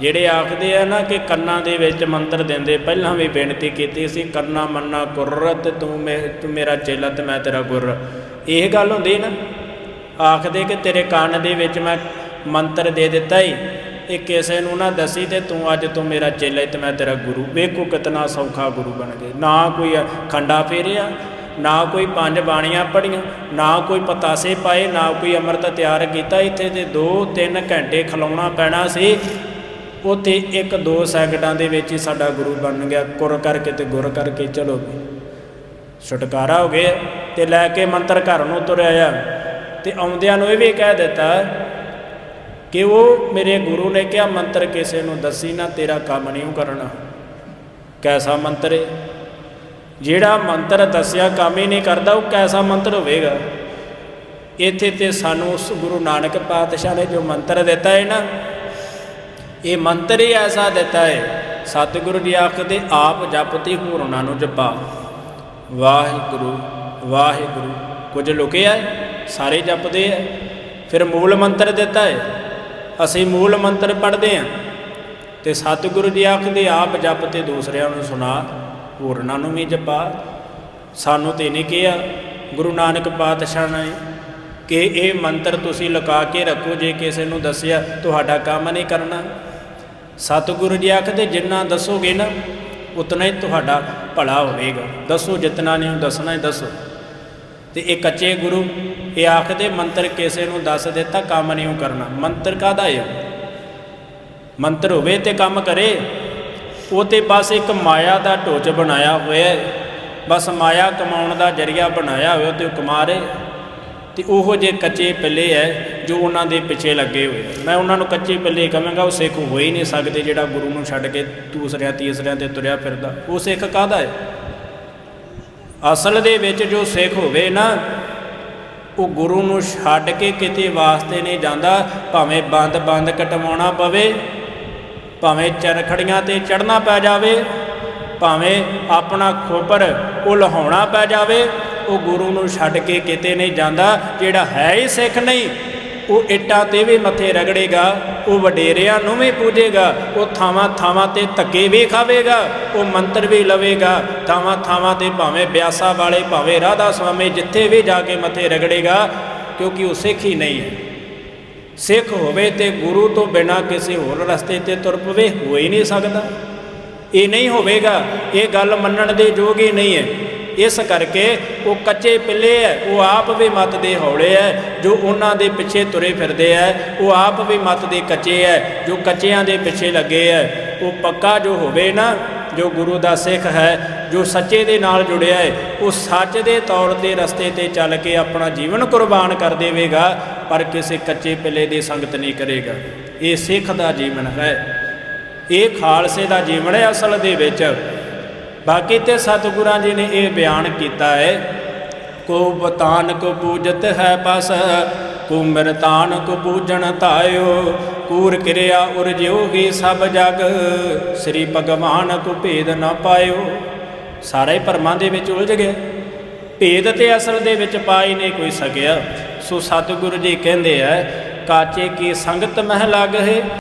ਜਿਹੜੇ ਆਖਦੇ ਆ ਨਾ ਕਿ ਕੰਨਾਂ ਦੇ ਵਿੱਚ ਮੰਤਰ ਦਿੰਦੇ, ਪਹਿਲਾਂ ਵੀ ਬੇਨਤੀ ਕੀਤੀ ਸੀ ਕਰਨਾ ਮੰਨਾ ਕੁਰਤ ਤੂੰ ਮੇਰਾ ਚੇਲਾ ਤੇ ਮੈਂ ਤੇਰਾ ਗੁਰ। ਇਹ ਗੱਲ ਹੁੰਦੀ ਨਾ, ਆਖਦੇ ਕਿ ਤੇਰੇ ਕੰਨ ਦੇ ਵਿੱਚ ਮੈਂ ਮੰਤਰ ਦੇ ਦਿੱਤਾ ਹੀ ਇਹ ਕਿਸੇ ਨੂੰ ਨਾ ਦਸੀ ਤੇ ਤੂੰ ਅੱਜ ਤੂੰ ਮੇਰਾ ਚੇਲਾ ਤੇ ਮੈਂ ਤੇਰਾ ਗੁਰੂ। ਵੇਖੋ ਕਿਤਨਾ ਸੌਖਾ ਗੁਰੂ ਬਣ ਗਏ। ਨਾ ਕੋਈ ਖੰਡਾ ਫੇਰਿਆ, ਨਾ ਕੋਈ ਪੰਜ ਬਾਣੀਆਂ ਪੜੀਆਂ ਨਾ ਕੋਈ ਪਤਾਸੇ ਪਾਏ, ਨਾ ਕੋਈ ਅੰਮ੍ਰਿਤ ਤਿਆਰ ਕੀਤਾ। ਇੱਥੇ ਤੇ 2-3 ਘੰਟੇ ਖਲਾਉਣਾ ਪੈਣਾ ਸੀ। ਉੱਥੇ 1-2 ਸੈਕਿੰਡਾਂ ਦੇ ਵਿੱਚ ਹੀ ਸਾਡਾ ਗੁਰੂ ਬਣ ਗਿਆ। ਕੁਰ ਕਰਕੇ ਤੇ ਗੁਰ ਕਰਕੇ ਚਲੋ ਛੁਟਕਾਰਾ ਹੋ ਗਿਆ ਤੇ ਲੈ ਕੇ ਮੰਤਰ ਘਰ ਨੂੰ ਤੁਰਿਆ ਆ। ਤੇ ਆਉਂਦਿਆਂ ਨੂੰ ਇਹ ਵੀ ਕਹਿ ਦਿੱਤਾ ਕਿ ਉਹ ਮੇਰੇ ਗੁਰੂ ਨੇ ਕਿਹਾ, ਮੰਤਰ ਕਿਸੇ ਨੂੰ ਦੱਸੀ ਨਾ, ਤੇਰਾ ਕੰਮ ਨਹੀਂ ਉਹ ਕਰਨਾ। ਕੈਸਾ ਮੰਤਰ ਹੈ ਜਿਹੜਾ ਮੰਤਰ ਦੱਸਿਆ, ਕੰਮ ਹੀ ਨਹੀਂ ਕਰਦਾ, ਉਹ ਕੈਸਾ ਮੰਤਰ ਹੋਵੇਗਾ? ਇੱਥੇ ਤੇ ਸਾਨੂੰ ਉਸ ਗੁਰੂ ਨਾਨਕ ਪਾਤਸ਼ਾਹ ਨੇ ਜੋ ਮੰਤਰ ਦਿੱਤਾ ਹੈ ਨਾ ਇਹ ਮੰਤਰ ਹੀ ਐਸਾ ਦਿੱਤਾ ਹੈ, ਸਤਿਗੁਰੂ ਜੀ ਆਖਦੇ ਆਪ ਜਪਤੀ ਹੋਰਨਾਂ ਨੂੰ ਜਪਾ। ਵਾਹਿਗੁਰੂ ਵਾਹਿਗੁਰੂ, ਕੁਝ ਲੁਕਿਆ ਹੈ? ਸਾਰੇ ਜਪਦੇ ਹੈ ਫਿਰ ਮੂਲ ਮੰਤਰ ਦਿੱਤਾ ਹੈ। ਅਸੀਂ ਮੂਲ ਮੰਤਰ ਪੜ੍ਹਦੇ ਹਾਂ। ਤੇ ਸਤਿਗੁਰੂ ਜੀ ਆਖਦੇ ਆਪ ਜਪ ਤੇ ਦੂਸਰਿਆਂ ਨੂੰ ਸੁਣਾ, ਹੋਰਨਾਂ ਨੂੰ ਵੀ ਜਪਾ। ਸਾਨੂੰ ਤੇ ਨਹੀਂ ਕਿਹਾ, ਗੁਰੂ ਨਾਨਕ ਪਾਤਸ਼ਾਹ ਨੇ ਕਿ ਇਹ ਮੰਤਰ ਤੁਸੀਂ ਲੁਕਾ ਕੇ ਰੱਖੋ, ਜੇ ਕਿਸੇ ਨੂੰ ਦੱਸਿਆ ਤੁਹਾਡਾ ਕੰਮ ਨਹੀਂ ਕਰਨਾ। ਸਤਿਗੁਰੂ ਜੀ ਆਖਦੇ, ਜਿੰਨਾ ਦੱਸੋਗੇ ਨਾ, ਉਤਨਾ ਹੀ ਤੁਹਾਡਾ ਭਲਾ ਹੋਵੇਗਾ। ਦੱਸੋ, ਜਿਤਨਾ ਨਹੀਂ ਦੱਸਣਾ ਹੀ ਦੱਸੋ। ਤੇ ਇਹ ਕੱਚੇ ਗੁਰੂ, ਇਹ ਆਖਦੇ, ਮੰਤਰ ਕਿਸੇ ਨੂੰ ਦੱਸ ਦਿੱਤਾ, ਕੰਮ ਨਹੀਂ ਉਹ ਕਰਨਾ। ਮੰਤਰ ਕਾਦਾ ਹੈ ਮੰਤਰ ਹੋਵੇ ਤੇ ਕੰਮ ਕਰੇ। ਉਹ ਤੇ ਬਸ ਇੱਕ ਮਾਇਆ ਦਾ ਢੋਚ ਬਣਾਇਆ ਹੋਇਆ ਬਸ ਮਾਇਆ ਕਮਾਉਣ ਦਾ ਜਰੀਆ ਬਣਾਇਆ ਹੋਇਆ ਤੇ ਉਹ ਕਮਾ ਰਹੇ। ਤੇ ਉਹੋ ਜੇ ਕੱਚੇ ਪਿੱਲੇ ਹੈ ਜੋ ਉਹਨਾਂ ਦੇ ਪਿੱਛੇ ਲੱਗੇ ਹੋਏ ਆ। ਮੈਂ ਉਹਨਾਂ ਨੂੰ ਕੱਚੇ ਪਿੱਲੇ ਕਹਾਂਗਾ, ਉਹ ਸਿੱਖ ਹੋ ਹੀ ਨਹੀਂ ਸਕਦੇ ਜਿਹੜਾ ਗੁਰੂ ਨੂੰ ਛੱਡ ਕੇ ਦੂਸਰਿਆਂ ਤੀਸਰਿਆਂ ਤੇ ਤੁਰਿਆ ਫਿਰਦਾ ਉਹ ਸਿੱਖ ਕਾਹਦਾ ਹੈ ਅਸਲ ਦੇ ਵਿੱਚ ਜੋ ਸਿੱਖ ਹੋਵੇ ਨਾ, ਉਹ ਗੁਰੂ ਨੂੰ ਛੱਡ ਕੇ ਕਿਤੇ ਵਾਸਤੇ ਨਹੀਂ ਜਾਂਦਾ, ਭਾਵੇਂ ਬੰਦ ਬੰਦ ਕਟਵਾਉਣਾ ਪਵੇ, ਭਾਵੇਂ ਚਰਖੜੀਆਂ ਤੇ ਚੜਨਾ ਪੈ ਜਾਵੇ, ਭਾਵੇਂ ਆਪਣਾ ਖੋਪਰ ਉਹ ਲਹਾਉਣਾ ਪੈ ਜਾਵੇ ਉਹ ਗੁਰੂ ਨੂੰ ਛੱਡ ਕੇ ਕਿਤੇ ਨਹੀਂ ਜਾਂਦਾ, ਜਿਹੜਾ ਹੈ ਹੀ ਸਿੱਖ ਨਹੀਂ। ਉਹ ਇੱਟਾਂ ਤੇ ਵੀ ਮੱਥੇ ਰਗੜੇਗਾ, ਉਹ ਵਡੇਰਿਆਂ ਨੂੰ ਵੀ ਪੂਜੇਗਾ, ਉਹ ਥਾਵਾਂ ਥਾਵਾਂ ਤੇ ਧੱਕੇ ਵੀ ਖਾਵੇਗਾ, ਉਹ ਮੰਤਰ ਵੀ ਲਵੇਗਾ, ਥਾਵਾਂ ਥਾਵਾਂ ਤੇ ਭਾਵੇਂ ਬਿਆਸਾ ਵਾਲੇ, ਭਾਵੇਂ ਰਾਧਾ ਸੁਆਮੀ ਜਿੱਥੇ ਵੀ ਜਾ ਕੇ ਮੱਥੇ ਰਗੜੇਗਾ, ਕਿਉਂਕਿ ਉਹ ਸਿੱਖ ਹੀ ਨਹੀਂ ਹੈ। ਸਿੱਖ ਹੋਵੇ ਤੇ ਗੁਰੂ ਤੋਂ ਬਿਨਾ ਕਿਸੇ ਹੋਰ ਰਸਤੇ ਤੇ ਤੁਰ ਪਵੇ, ਹੋ ਹੀ ਨਹੀਂ ਸਕਦਾ। ਇਹ ਨਹੀਂ ਹੋਵੇਗਾ, ਇਹ ਗੱਲ ਮੰਨਣ ਦੇ ਯੋਗ ਹੀ ਨਹੀਂ ਹੈ। ਇਸ ਕਰਕੇ ਉਹ ਕੱਚੇ ਪਿੱਲੇ ਹੈ ਉਹ ਆਪ ਵੀ ਮਤ ਦੇ ਹੌਲੇ ਹੈ ਜੋ ਉਹਨਾਂ ਦੇ ਪਿੱਛੇ ਤੁਰੇ ਫਿਰਦੇ ਹੈ ਉਹ ਆਪ ਵੀ ਮਤ ਦੇ ਕੱਚੇ ਹੈ ਜੋ ਕੱਚਿਆਂ ਦੇ ਪਿੱਛੇ ਲੱਗੇ ਹੈ ਉਹ ਪੱਕਾ ਜੋ ਹੋਵੇ ਨਾ, ਜੋ ਗੁਰੂ ਦਾ ਸਿੱਖ ਹੈ, ਜੋ ਸੱਚੇ ਦੇ ਨਾਲ ਜੁੜਿਆ ਹੈ ਉਹ ਸੱਚ ਦੇ ਤੌਰ ਤੇ ਰਸਤੇ ਤੇ ਚੱਲ ਕੇ ਆਪਣਾ ਜੀਵਨ ਕੁਰਬਾਨ ਕਰ ਦੇਵੇਗਾ, ਪਰ ਕਿਸੇ ਕੱਚੇ ਪਿੱਲੇ ਦੀ ਸੰਗਤ ਨਹੀਂ ਕਰੇਗਾ। ਇਹ ਸਿੱਖ ਦਾ ਜੀਵਨ ਹੈ। ਇਹ ਖਾਲਸੇ ਦਾ ਜੀਵਨ ਹੈ ਅਸਲ ਦੇ ਵਿੱਚ। ਬਾਕੀ ਤੇ ਸਤਿਗੁਰਾਂ ਜੀ ਨੇ ਇਹ ਬਿਆਨ ਕੀਤਾ ਹੈ, ਕੋ ਬਤਾਨ ਕੋ ਪੂਜਤ ਹੈ ਪਸ ਕੋ ਮਿਰਤਾਨ ਕੋ ਪੂਜਣ ਧਾਇਓ, ਕੂਰ ਕਿਰਿਆ ਉਰਜਿਓਗੀ ਸਭ ਜਗ, ਸ੍ਰੀ ਭਗਵਾਨ ਕੋ ਭੇਦ ਨਾ ਪਾਇਓ। ਸਾਰੇ ਭਰਮਾਂ ਦੇ ਵਿੱਚ ਉਲਝ ਗਏ। ਭੇਦ ਤੇ ਅਸਲ ਦੇ ਵਿੱਚ ਪਾ ਹੀ ਨਹੀਂ ਕੋਈ ਸਕਿਆ। ਸੋ ਸਤਿਗੁਰੂ ਜੀ ਕਹਿੰਦੇ ਆ, ਕਾਚੇ ਕੀ ਸੰਗਤ ਮਹਿ ਲਗ? ਹੈ